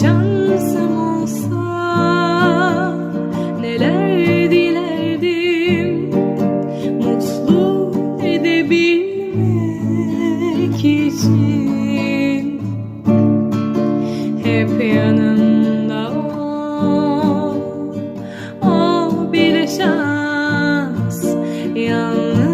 şansım olsa neler dilerdim? Mutlu edebilmek için hep yanımda o o ah, bile şans yalnız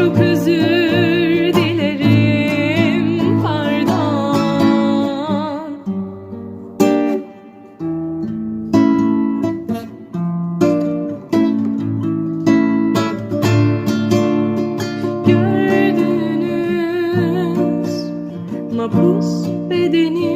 Çok özür dilerim pardon. Gördünüz mapus bedenim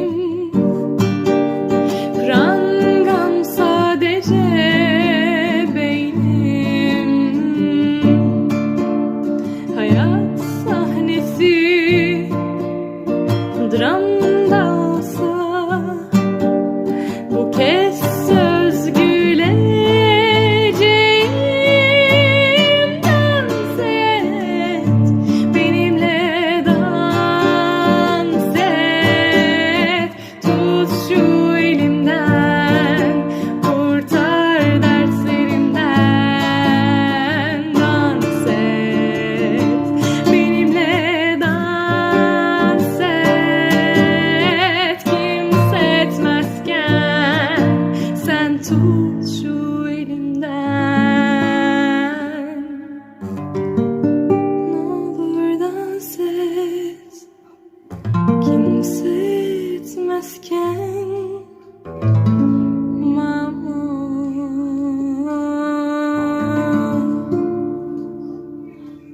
tut şu elimden Ne olur dans et Kimse etmezken